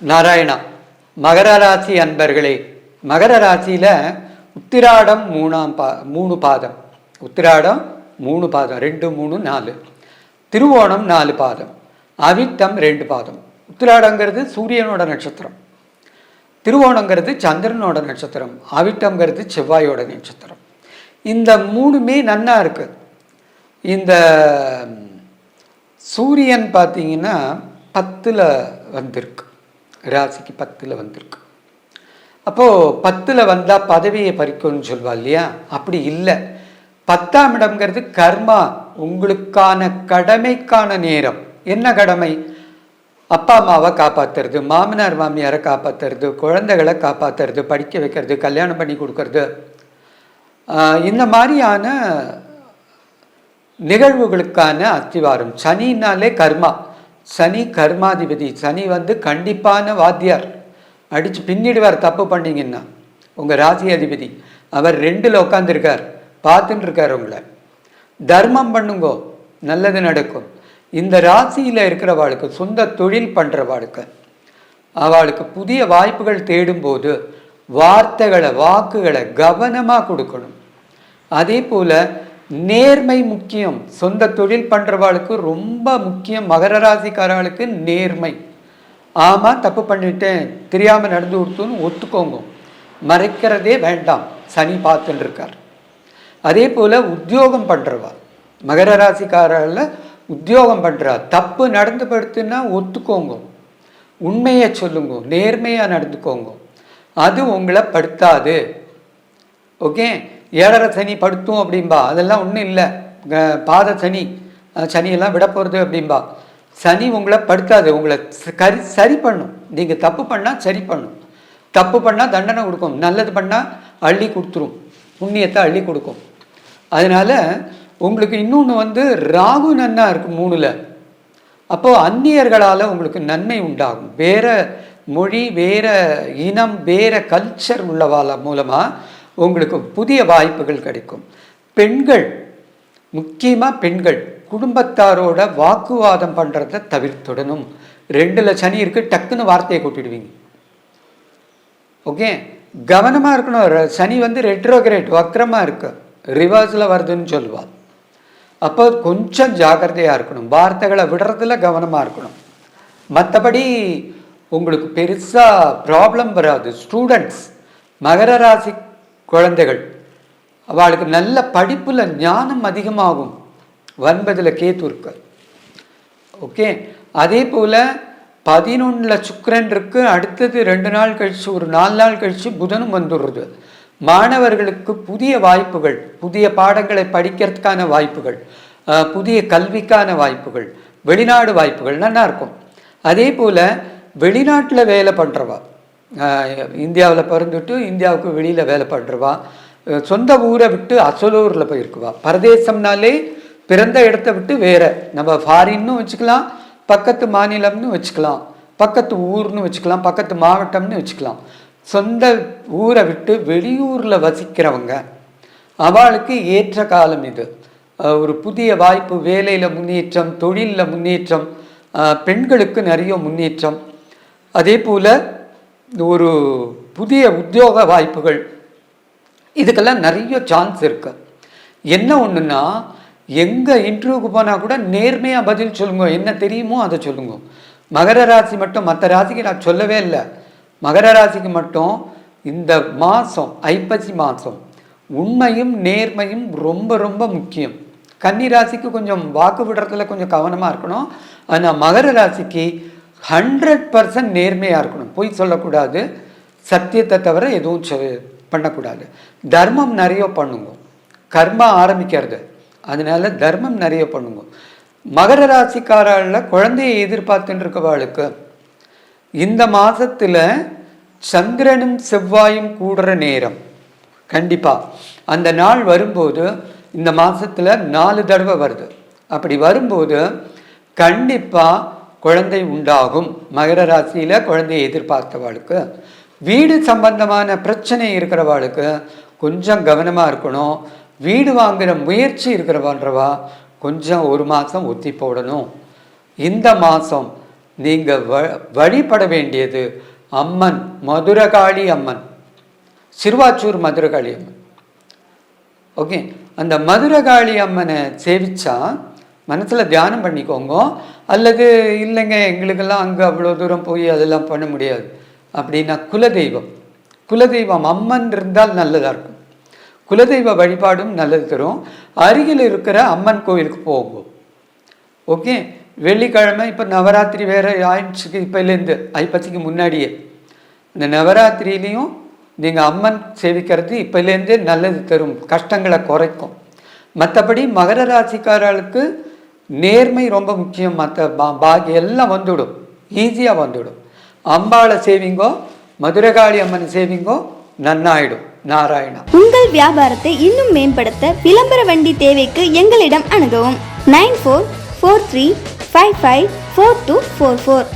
நாராயணா மகர ராசி அன்பர்களே மகர ராசியில் உத்திராடம் மூணாம் பா மூணு பாதம். உத்திராடம் மூணு பாதம் ரெண்டு மூணு நாலு. திருவோணம் நாலு பாதம் அவிட்டம் ரெண்டு பாதம். உத்திராடங்கிறது சூரியனோட நட்சத்திரம். திருவோணங்கிறது சந்திரனோட நட்சத்திரம் அவிட்டங்கிறது செவ்வாயோட நட்சத்திரம். இந்த மூணுமே நன்னா இருக்குது இந்த சூரியன் பார்த்தீங்கன்னா பத்தில் வந்திருக்கு. ராசிக்கு பத்தில் வந்திருக்கு. அப்போது பத்தில் வந்தால் பதவியை பறிக்கும்னு சொல்வா இல்லையா? அப்படி இல்லை. பத்தாம் இடம்ங்கிறது கர்மா உங்களுக்கான கடமைக்கான நேரம். என்ன கடமை? அப்பா அம்மாவை காப்பாற்றுறது மாமனார் மாமியாரை காப்பாற்றுறது குழந்தைகளை காப்பாற்றுறது படிக்க வைக்கிறது கல்யாணம் பண்ணி கொடுக்கறது. இந்த மாதிரியான நிகழ்வுகளுக்கான அத்திவாரம். சனினாலே கர்மா. சனி கர்மாதிபதி. சனி வந்து கண்டிப்பான வாத்தியார். அடித்து பின்னிடுவார் தப்பு பண்ணீங்கன்னா உங்கள் ராசி அதிபதி. அவர் ரெண்டில் உட்காந்துருக்கார் பார்த்துட்டு இருக்கார் உங்களை. தர்மம் பண்ணுங்கோ. நல்லது நடக்கும். இந்த ராசியில் இருக்கிறவாளுக்கு சொந்த தொழில் பண்ணுறவாளுக்கு அவளுக்கு புதிய வாய்ப்புகள் தேடும்போது வார்த்தைகளை வாக்குகளை கவனமாக கொடுக்கணும். அதே போல் நேர்மை முக்கியம். சொந்த தொழில் பண்ணுறவாளுக்கு ரொம்ப முக்கியம். மகர ராசிக்காரர்களுக்கு நேர்மை. ஆமாம் தப்பு பண்ணிட்டேன். தெரியாமல் நடந்து கொடுத்துன்னு ஒத்துக்கோங்க. மறைக்கிறதே வேண்டாம். சனி பார்த்துன்னு இருக்கார். அதே போல் உத்தியோகம் பண்ணுறவா மகர ராசிக்காரர்களில் உத்தியோகம் பண்ணுறா தப்பு நடந்து படுத்துன்னா ஒத்துக்கோங்க. உண்மையை சொல்லுங்க. நேர்மையாக நடந்துக்கோங்க. அது உங்களை படுத்தாது. ஓகே? ஏழரை சனி படுத்தும் அப்படிம்பா. அதெல்லாம் ஒன்றும் இல்லை. க- பாத சனி சனியெல்லாம் விட போகிறது அப்படிம்பா. சனி உங்களை படுத்தாது. உங்களை கரி சரி பண்ணும். நீங்கள் தப்பு பண்ணால் சரி பண்ணும். தப்பு பண்ணால் தண்டனை கொடுக்கும். நல்லது பண்ணால் அள்ளி கொடுத்துரும். புண்ணியத்தை அள்ளி கொடுக்கும். அதனால் உங்களுக்கு இன்னொன்று வந்து ராகு நன்னா இருக்கும் மூணில். அப்போது அந்நியர்களால் உங்களுக்கு நன்மை உண்டாகும். வேறு மொழி வேறு இனம் வேற கல்ச்சர் உள்ளவால மூலமாக உங்களுக்கு புதிய வாய்ப்புகள் கிடைக்கும். பெண்கள் முக்கியமாக பெண்கள் குடும்பத்தாரோட வாக்குவாதம் பண்ணுறத தவிர்த்துடணும். ரெண்டுல சனி இருக்குது டக்குன்னு வார்த்தையை கூட்டிடுவீங்க. ஓகே? கவனமாக இருக்கணும். சனி வந்து ரெட்ரோகிரேட் வக்கரமாக இருக்கு. ரிவர்ஸில் வருதுன்னு சொல்லுவாள் அப்போ கொஞ்சம் ஜாக்கிரதையாக இருக்கணும். வார்த்தைகளை விடுறதுல கவனமாக இருக்கணும். மற்றபடி உங்களுக்கு பெருசாக ப்ராப்ளம் வராது. ஸ்டூடெண்ட்ஸ் மகர ராசி குழந்தைகள். அவளுக்கு நல்ல படிப்பில் ஞானம் அதிகமாகும். ஒன்பதில் கேத்து ஓகே? அதே போல் பதினொன்றில் சுக்கரன் இருக்கு. அடுத்தது ரெண்டு நாள் கழிச்சு ஒரு நாலு நாள் கழிச்சு புதனும் வந்துடுறது. மாணவர்களுக்கு புதிய வாய்ப்புகள் புதிய பாடங்களை படிக்கிறதுக்கான வாய்ப்புகள் புதிய கல்விக்கான வாய்ப்புகள் வெளிநாடு வாய்ப்புகள் நல்லா இருக்கும் அதே போல் வெளிநாட்டில் வேலை பண்ணுறவா இந்தியாவில் பிறந்துட்டு இந்தியாவுக்கு வெளியில் வேலை பண்ணுறவா சொந்த ஊரை விட்டு அசலூரில் போயிருக்குவா. பரதேசம்னாலே பிறந்த இடத்த விட்டு வேற. நம்ம ஃபாரின்னு வச்சுக்கலாம் பக்கத்து மாநிலம்னு வச்சுக்கலாம் பக்கத்து ஊர்னு வச்சுக்கலாம் பக்கத்து மாவட்டம்னு வச்சுக்கலாம். சொந்த ஊரை விட்டு வெளியூரில் வசிக்கிறவங்க அவளுக்கு ஏற்ற காலம் இது. ஒரு புதிய வாய்ப்பு வேலையில் முன்னேற்றம் தொழிலில் முன்னேற்றம் பெண்களுக்கு நிறைய முன்னேற்றம். அதே போல் ஒரு புதிய உத்தியோக வாய்ப்புகள். இதுக்கெல்லாம் நிறைய சான்ஸ் இருக்கு. என்ன ஒன்றுன்னா எங்கே இன்டர்வியூக்கு போனால் கூட நேர்மையாக பதில் சொல்லுங்க. என்ன தெரியுமோ அதை சொல்லுங்க. மகர ராசி மட்டும் மற்ற ராசிக்கு நான் சொல்லவே இல்லை. மகர ராசிக்கு மட்டும் இந்த மாதம் ஐப்பசி மாதம் உண்மையும் நேர்மையும் ரொம்ப ரொம்ப முக்கியம். கன்னி ராசிக்கு கொஞ்சம் வாக்கு விடுறதுல கொஞ்சம் கவனமாக இருக்கணும். ஆனால் மகர ராசிக்கு ஹண்ட்ரட் பர்சன்ட் நேர்மையாக இருக்கணும். பொய் சொல்லக்கூடாது. சத்தியத்தை தவிர எதுவும் பண்ணக்கூடாது. தர்மம் நிறைய பண்ணுங்க. கர்மா ஆரம்பிக்கிறது. அதனால தர்மம் நிறைய பண்ணுங்க. மகர ராசிக்காரால குழந்தையை எதிர்பார்த்துட்டு இருக்கவாளுக்கு இந்த மாதத்தில் சந்திரனும் செவ்வாயும் கூடுற நேரம். கண்டிப்பாக அந்த நாள் வரும்போது இந்த மாதத்தில் நாலு தடவை வருது. அப்படி வரும்போது கண்டிப்பாக குழந்தை உண்டாகும். மகர ராசியில் குழந்தையை எதிர்பார்த்தவாளுக்கு. வீடு சம்பந்தமான பிரச்சனை இருக்கிறவாளுக்கு கொஞ்சம் கவனமாக இருக்கணும். வீடு வாங்குகிற முயற்சி இருக்கிறவன்றவா கொஞ்சம் ஒரு மாதம் ஒத்தி போடணும். இந்த மாதம் நீங்கள் வ வழிபட வேண்டியது அம்மன் மதுரகாளி அம்மன். சிறுவாச்சூர் மதுரகாளி அம்மன். ஓகே. அந்த மதுரகாளி அம்மனை சேவிச்சா மனசில் தியானம் பண்ணிக்கோங்க. அல்லது இல்லைங்க எங்களுக்கெல்லாம் அங்கே அவ்வளோ தூரம் போய் அதெல்லாம் பண்ண முடியாது. அப்படின்னா குலதெய்வம். குலதெய்வம் அம்மன் இருந்தால் நல்லதாக இருக்கும். குலதெய்வ வழிபாடும் நல்லது தரும். அருகில் இருக்கிற அம்மன் கோவிலுக்கு போகும் ஓகே? வெள்ளிக்கிழமை இப்போ நவராத்திரி வேறு ஆயிடுச்சுக்கு இப்போலேருந்து ஐப்பத்திக்கு முன்னாடியே. இந்த நவராத்திரியிலையும் நீங்கள் அம்மன் சேவிக்கிறது இப்போலேருந்தே நல்லது தரும். கஷ்டங்களை குறைக்கும். மற்றபடி மகர ராசிக்காரர்களுக்கு நேர்மை ரொம்ப முக்கியம் மற்ற பா பாக்கி எல்லாம் வந்துவிடும் ஈஸியாக வந்துவிடும் அம்பாளை சேவிங்கோ மதுரகாளி அம்மன் சேவிங்கோ நன்னாயிடும். நாராயணா. உங்கள் வியாபாரத்தை இன்னும் மேம்படுத்த விளம்பர வண்டி தேவைக்கு எங்களிடம் அணுகவும். Nine four four three five five four two four four.